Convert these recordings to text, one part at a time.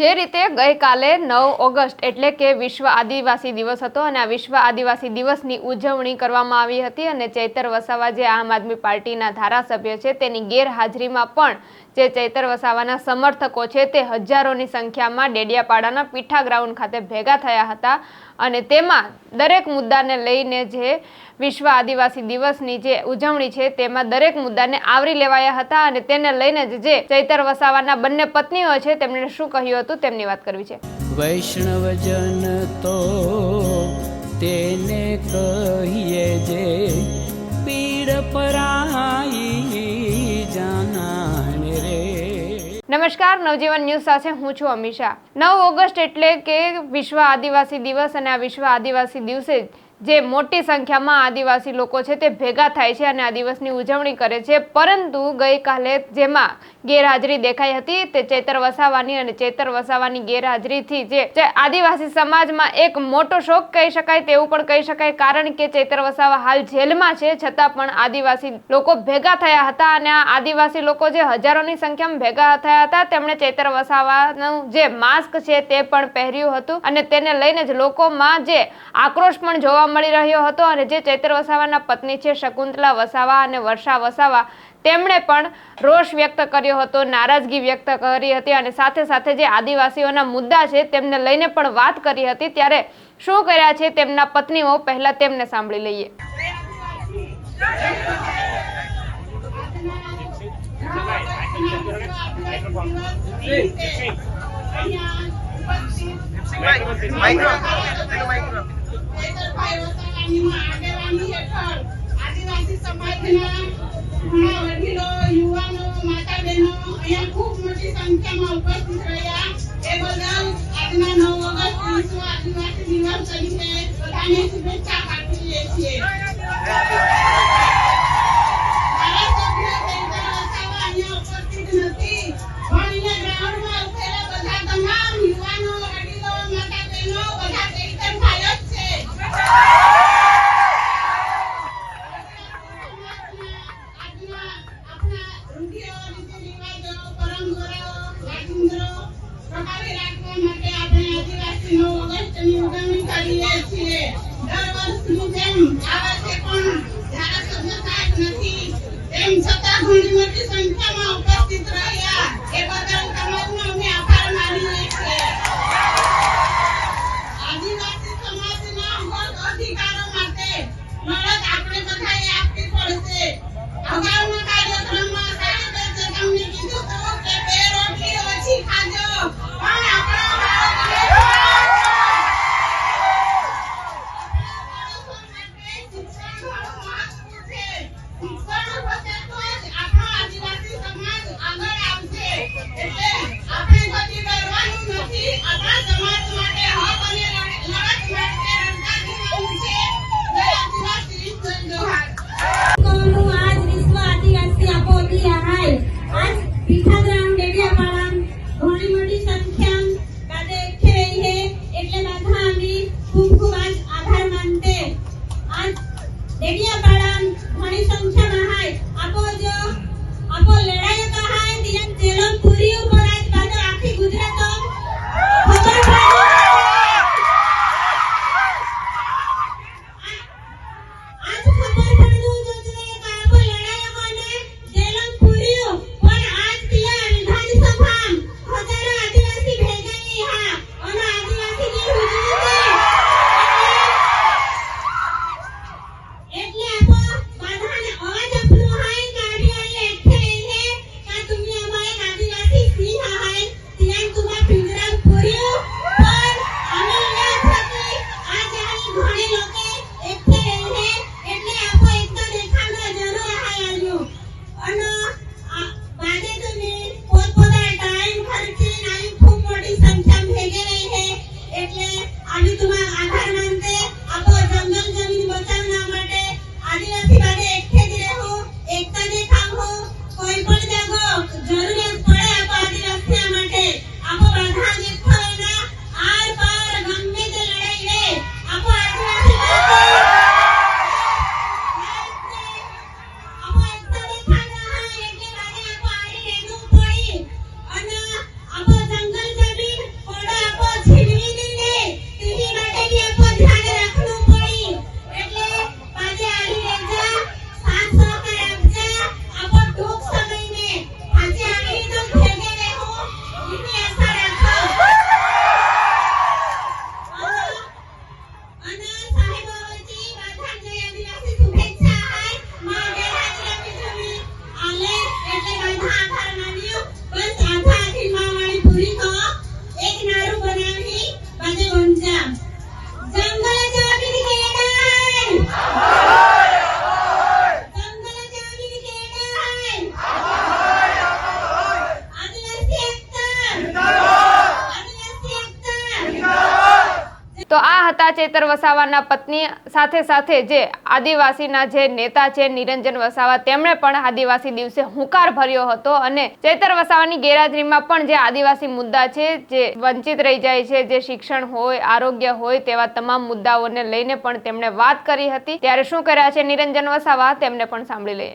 જે રીતે ગઈકાલે નવ ઓગસ્ટ એટલે કે વિશ્વ આદિવાસી દિવસ હતો અને આ વિશ્વ આદિવાસી દિવસની ઉજવણી કરવામાં આવી હતી અને ચૈતર વસાવા જે આમ આદમી પાર્ટીના ધારાસભ્ય છે તેની ગેરહાજરીમાં પણ જે ચૈતર વસાવાના સમર્થકો છે તે હજારોની સંખ્યામાં ડેડિયાપાડાના પીઠા ગ્રાઉન્ડ ખાતે ભેગા થયા હતા અને તેમાં દરેક મુદ્દાને લઈને જે વિશ્વ આદિવાસી દિવસની જે ઉજવણી છે તેમાં દરેક મુદ્દાને આવરી લેવાયા હતા અને તેને લઈને જ જે ચૈતર વસાવાના બંને પત્નીઓ છે તેમણે શું કહ્યું હતું તેમની વાત કરવી છે. વૈષ્ણવજન તો તેને કહીએ જે પીડ પરાઈ નમસ્કાર, નવજીવન ન્યૂઝ સાથે હું છું અમીષા. નવ ઓગસ્ટ એટલે કે વિશ્વ આદિવાસી દિવસ અને આ વિશ્વ આદિવાસી દિવસે જે મોટી સંખ્યામાં આદિવાસી લોકો છે તે ભેગા થાય છે અને આ દિવસની ઉજવણી કરે છે. પરંતુ ગઈકાલે જેમાં ગેરહાજરી દેખાઈ હતી તે ચેતર વસાવાની અને ચેતર વસાવાની ગેરહાજરીથી જે આદિવાસી સમાજમાં એક મોટો શોક કહી શકાય તેવું પણ કહી શકાય. કારણ કે ચેતર વસાવા હાલ જેલમાં છે, છતાં પણ આદિવાસી લોકો ભેગા થયા હતા અને આ આદિવાસી લોકો જે હજારોની સંખ્યામાં ભેગા થયા હતા, તેમણે ચેતર વસાવાનું જે માસ્ક છે તે પણ પહેર્યું હતું અને તેને લઈને જ લોકોમાં જે આક્રોશ પણ જોવા મળી રહ્યો હતો અને જે ચૈત્ર વસાવાના પત્ની છે શકુંતલા વસાવા અને વર્ષા વસાવા, તેમણે પણ રોષ વ્યક્ત કર્યો હતો, નારાજગી વ્યક્ત કરી હતી અને સાથે સાથે જે આદિવાસીઓના મુદ્દા છે તેમને લઈને પણ વાત કરી હતી. ત્યારે શું કર્યા છે તેમના પત્નીઓ? પહેલા તેમને સાંભળી લઈએ. આદિવાસી સમાજના ઘણા યુવાનો માતા બહેનો અહીંયા ખૂબ મોટી સંખ્યામાં એ બદલ આજના નવ ઓગસ્ટ આદિવાસી દિવસ તરીકે બધાને તમામ યુવાનો પણ ધારાસભ્ય નથી તેમ છતાં ઘણી તો આ હતા ચેતર વસાવાના પત્ની. સાથે સાથે જે આદિવાસીના જે નેતા છે નિરંજન વસાવા, તેમણે પણ આદિવાસી દિવસે હુંકાર ભર્યો હતો અને ચેતર વસાવાની ગેરહાજરીમાં પણ જે આદિવાસી મુદ્દા છે, જે વંચિત રહી જાય છે, જે શિક્ષણ હોય, આરોગ્ય હોય, તેવા તમામ મુદ્દાઓને લઈને પણ તેમણે વાત કરી હતી. ત્યારે શું કર્યા છે નિરંજન વસાવા? તેમને પણ સાંભળી લઈએ.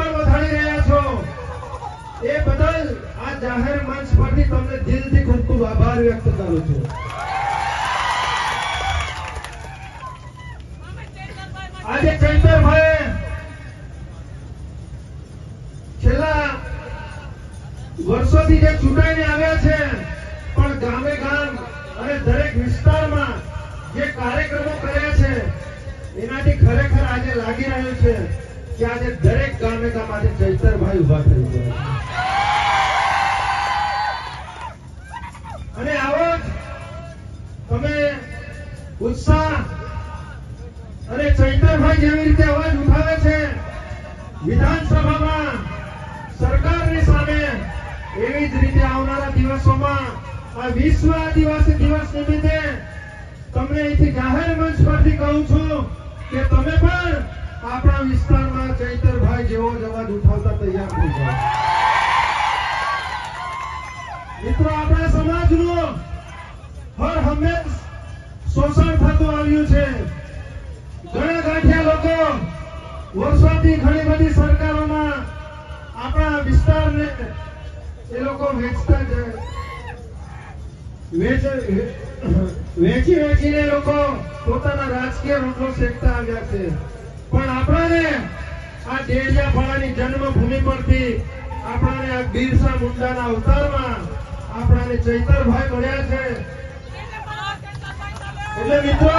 એ બદલ આ જાહેર મંચ પરથી તમને દિલથી ખૂબ ખૂબ આભાર વ્યક્ત કરું છું. આજે ચૈતરભાઈ છેલ્લા વર્ષોથી જે ચૂંટાઈને આવ્યા છે, પણ ગામે ગામ અને દરેક વિસ્તારમાં જે કાર્યક્રમો કર્યા છે, એનાથી ખરેખર આજે લાગી રહ્યું છે કે આજે દરેક ગામે ગામ આજે ચૈતરભાઈ ઊભા થઈ ગયા ઉત્સાહ અને કે તમે પણ આપણા વિસ્તારમાં ચૈતરભાઈ જેવો અવાજ ઉઠાવતા તૈયાર થઈ મિત્રો, આપણા સમાજનું હર હંમેશ શોષણ થતું આવ્યું છે. ઘણા ગાંઠિયા લોકો વર્ષોથી ઘણી બધી સરકારોમાં આપણા વિસ્તારને એ લોકો વેચતા છે વેચી વેચીને લોકો પોતાના રાજકીય રોટલો શેકતા આવ્યા છે. પણ આપણાને આ ડેડિયાપાડાની જન્મભૂમિ પરથી આપણાને આ બિરસા મુંડાના અવતારમાં આપણાને ચૈતરભાઈ મળ્યા છે. એટલે મિત્રો,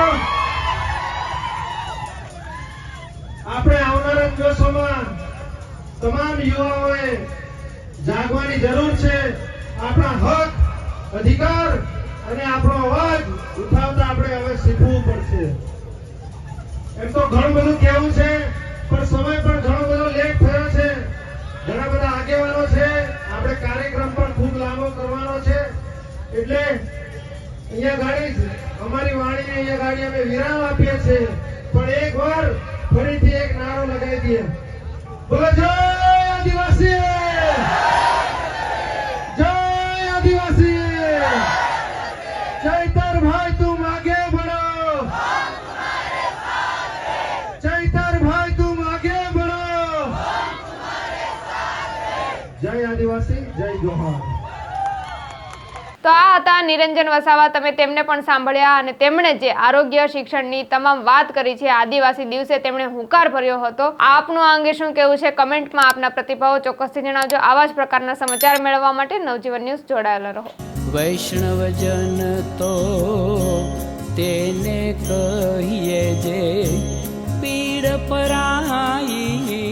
આપણે આવનારા દિવસોમાં તમામ યુવાઓએ જાગવાની જરૂર છે. આપણા હક, અધિકાર અને આપણો અવાજ ઉઠાવતા આપણે હવે શીખવું પડશે. એમ તો ઘણું બધું કહેવું છે, પણ સમય પણ ઘણો બધો લેટ થયો છે. ઘણા બધા આગેવાનો છે. આપણે કાર્યક્રમ પણ ખૂબ લાંબો કરવાનો છે. એટલે અહીંયા ગાડી અમારી વાણીને અહીંયા ગાડી અમે વિરામ આપીએ છીએ. પણ એક વાર ફરીથી એક નારો લગાવી દઈએ. બોલો, જય આદિવાસી! જય આદિવાસી! ચૈતર ભાઈ, તું માગે ભણો ચૈતર ભાઈ, તું આગે ભણો જય આદિવાસી, જય જોહાર આ હતા, નિરંજન વસાવા, તમે તેમને પણ સાંભળ્યા અને તેમણે જે આરોગ્ય શિક્ષણની તમામ વાત કરી છે, આદિવાસી દિવસે તેમણે હુંકાર ભર્યો હતો. આપનું આ અંગે શું કહેવું છે? કમેન્ટમાં આપના પ્રતિભાવો ચોક્કસથી જણાવજો. આવા જ પ્રકારના સમાચાર મેળવવા માટે નવજીવન ન્યૂઝ જોડાયેલા રહો. વૈષ્ણવજન તો તેને કહીએ જે પીડ પરાઈ